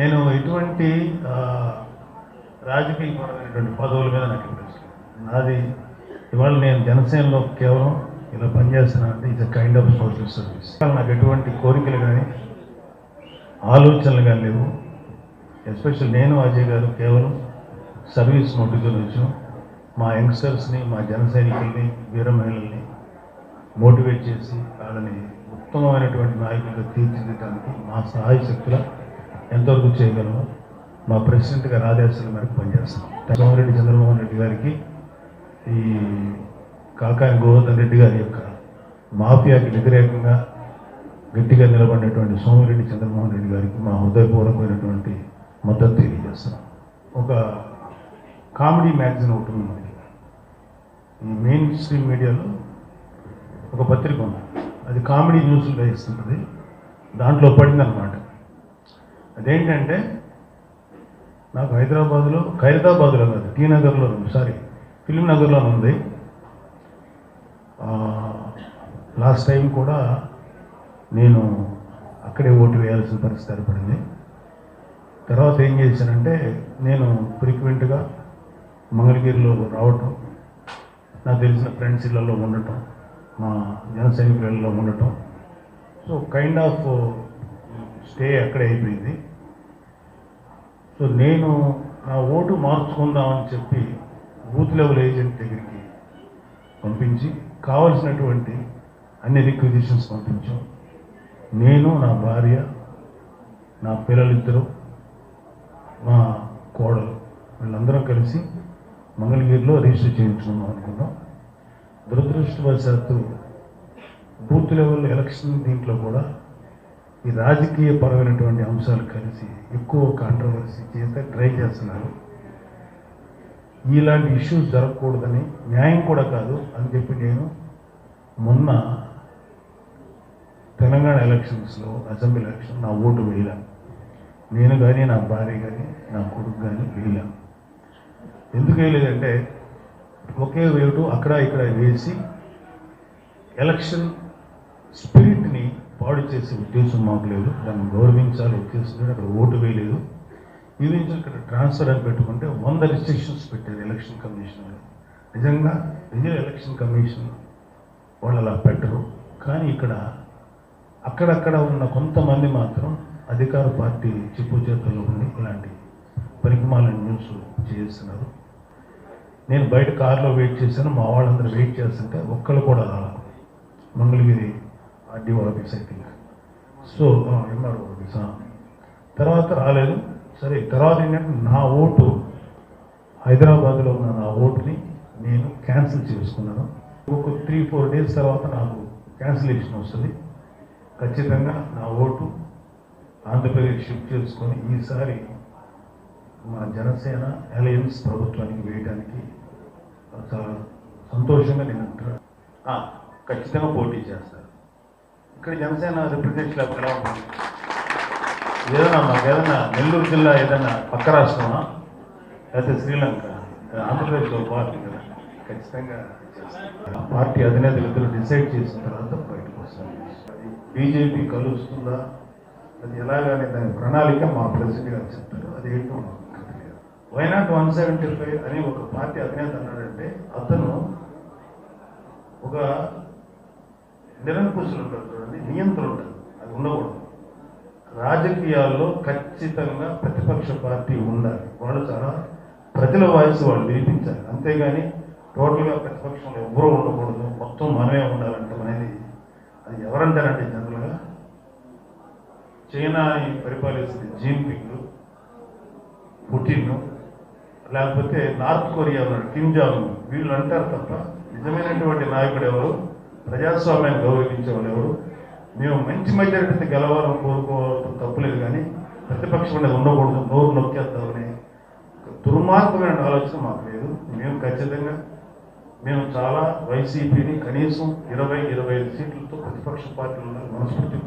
నేను ఎటువంటి ఆ, రాజకీయపరమైనటువంటి పదవుల మీద నాకు ఇంట్రెస్ట్ నాది ఇవాళ నేను జనసేనలో కేవలం ఇలా పనిచేస్తున్నానంటే ఇది కైండ్ ఆఫ్ సోషల్ సర్వీస్ నాకు ఎటువంటి కోరికలు కానీ ఆలోచనలు కానీ లేవు. ఎస్పెషల్ నేను అజయ్ గారు కేవలం సర్వీస్ మోటివ్తో వచ్చాం మా యంగ్స్టర్స్ని మా జన సైనికుల్ని వీర మహిళల్ని మోటివేట్ చేసి వాళ్ళని ఉత్తమమైనటువంటి నాయకులుగా తీర్చిదిద్దడానికి మా సహాయ శక్తుల ఎంతవరకు చేయగలమో మా ప్రెసిడెంట్ గారి ఆదేశాల మేరకు పనిచేస్తాం. సోమిరెడ్డి చంద్రమోహన్ రెడ్డి గారికి ఈ కాకాయ గోవర్ధన్ రెడ్డి గారి యొక్క మాఫియాకి వ్యతిరేకంగా గట్టిగా నిలబడినటువంటి సోమిరెడ్డి చంద్రమోహన్ రెడ్డి గారికి మా హృదయపూర్వకమైనటువంటి మద్దతు తెలియజేస్తున్నాం. ఒక కామెడీ మ్యాగజైన్ ఒకటి ఉంది మనకి. ఈ మెయిన్ స్ట్రీమ్ మీడియాలో ఒక పత్రిక ఉంది. అది కామెడీ న్యూస్లు వేస్తుంటుంది. దాంట్లో పడిందనమాట అదేంటంటే నాకు హైదరాబాద్లో ఖైరతాబాద్లో కాదు టీ నగర్లో సారీ ఫిలిం నగర్లో ఉంది. లాస్ట్ టైం కూడా నేను అక్కడే ఓటు వేయాల్సిన పరిస్థితి ఏర్పడింది. తర్వాత ఏం చేశానంటే నేను ఫ్రీక్వెంట్గా మంగళగిరిలో రావటం నాకు తెలిసిన ఫ్రెండ్స్ ఇళ్ళల్లో ఉండటం మా జన సైనికులలో ఉండటం. సో కైండ్ ఆఫ్ స్టే అక్కడే అయిపోయింది. సో నేను నా ఓటు మార్చుకుందామని చెప్పి బూత్ లెవెల్ ఏజెంట్ దగ్గరికి పంపించి కావలసినటువంటి అన్ని రిక్విజిషన్స్ పంపించాం. నేను నా భార్య నా పిల్లలిద్దరూ మా కోడలు వీళ్ళందరం కలిసి మంగళగిరిలో రిజిస్టర్ చేయించుకుందాం అనుకున్నాం. దురదృష్టవశాత్తు బూత్ లెవెల్ ఎలక్షన్ దీంట్లో కూడా ఈ రాజకీయ పరమైనటువంటి అంశాలు కలిసి ఎక్కువ కాంట్రవర్సీ చేస్తే ట్రై చేస్తున్నారు. ఇలాంటి ఇష్యూస్ జరగకూడదని న్యాయం కూడా కాదు అని చెప్పి నేను మొన్న తెలంగాణ ఎలక్షన్స్లో అసెంబ్లీ ఎలక్షన్ నా ఓటు వేయలేను నేను కానీ నా భార్య కానీ నా కొడుకు కానీ వేయలేను ఎందుకు వేయలేదంటే ఒకే వేటు అక్కడ ఇక్కడ వేసి ఎలక్షన్ స్పిరిట్ని పాడు చేసే ఉద్దేశం మాకు లేదు. దాన్ని గౌరవించాలి ఉద్దేశం అక్కడ ఓటు వేయలేదు. ఈవెన్ ఇక్కడ ట్రాన్స్ఫర్ అని పెట్టుకుంటే వంద రిస్ట్రిక్షన్స్ పెట్టారు ఎలక్షన్ కమిషన్ నిజంగా రిజల్ ఎలక్షన్ కమిషన్ వాళ్ళు అలా పెట్టరు. కానీ ఇక్కడ అక్కడక్కడ ఉన్న కొంతమంది మాత్రం అధికార పార్టీ చెప్పు చేతుల్లో ఉండి ఇలాంటి పరికమాల న్యూస్ చేస్తున్నారు. నేను బయట కారులో వెయిట్ చేశాను. మా వాళ్ళందరూ వెయిట్ చేస్తుంటే ఒక్కళ్ళు కూడా రాలేదు Mangalagiri RDO office I think so MRO office తర్వాత రాలేదు. సరే తర్వాత ఏంటంటే నా ఓటు హైదరాబాద్లో ఉన్న నా ఓటుని నేను క్యాన్సిల్ చేసుకున్నాను. ఒక త్రీ ఫోర్ డేస్ తర్వాత నాకు క్యాన్సిలేషన్ వస్తుంది. ఖచ్చితంగా నా ఓటు ఆంధ్రప్రదేశ్ షిఫ్ట్ చేసుకొని ఈసారి మా జనసేన అలయన్స్ ప్రభుత్వానికి వేయడానికి చాలా సంతోషంగా నేను అంటున్నాను ఖచ్చితంగా పోటీ చేస్తారు. ఇక్కడ జనసేన రిప్రజెంటేషన్ అప్పుడు ఎలా ఉంటుంది ఏదైనా మాకు ఏదైనా నెల్లూరు జిల్లా ఏదైనా పక్క రాష్ట్రమా? లేకపోతే శ్రీలంక? ఆంధ్రప్రదేశ్లో పార్టీ కదా? ఖచ్చితంగా ఆ పార్టీ అధినేతలు ఇద్దరు డిసైడ్ చేసిన తర్వాత బయటకు వస్తాను బీజేపీ కలుస్తుందా? అది ఎలాగనే దాని ప్రణాళిక మా ప్రెసిడెంట్ గారు చెప్తారు. అది ఏంటో మాకు తెలియదు. వైనాట్ వన్ సెవెంటీ ఫైవ్ అని ఒక పార్టీ అధినేత అన్నాడంటే అతను ఒక నిరంకుశులు ఉంటారు చూడండి నియంత్రణ ఉంటుంది అది ఉండకూడదు. రాజకీయాల్లో ఖచ్చితంగా ప్రతిపక్ష పార్టీ ఉండాలి. వాళ్ళు చాలా ప్రజల వాయిస్ వాళ్ళు వినిపించాలి. అంతేగాని టోటల్గా ప్రతిపక్షంలో ఎవరూ ఉండకూడదు. మొత్తం మనమే ఉండాలంటాం అనేది అది ఎవరంటారంటే జనరల్గా? చైనాని పరిపాలిస్తుంది జిన్పింగ్ పుటిన్ లేకపోతే నార్త్ కొరియా ఉన్నాడు కిమ్ జాంగ్ వీళ్ళు అంటారు తప్ప నిజమైనటువంటి నాయకుడు ఎవరు? ప్రజాస్వామ్యాన్ని గౌరవించే మేము మంచి మెజారిటీతో గెలవాలని కోరుకోవడం తప్పులేదు కానీ ప్రతిపక్షం అనేది ఉండకూడదు నోరు నొక్కేద్దామని దుర్మార్గమైన ఆలోచన మాకు లేదు. మేము ఖచ్చితంగా మేము చాలా వైసీపీని కనీసం ఇరవై ఇరవై ఐదు సీట్లతో ప్రతిపక్ష పార్టీలు ఉన్న మనస్ఫూర్తి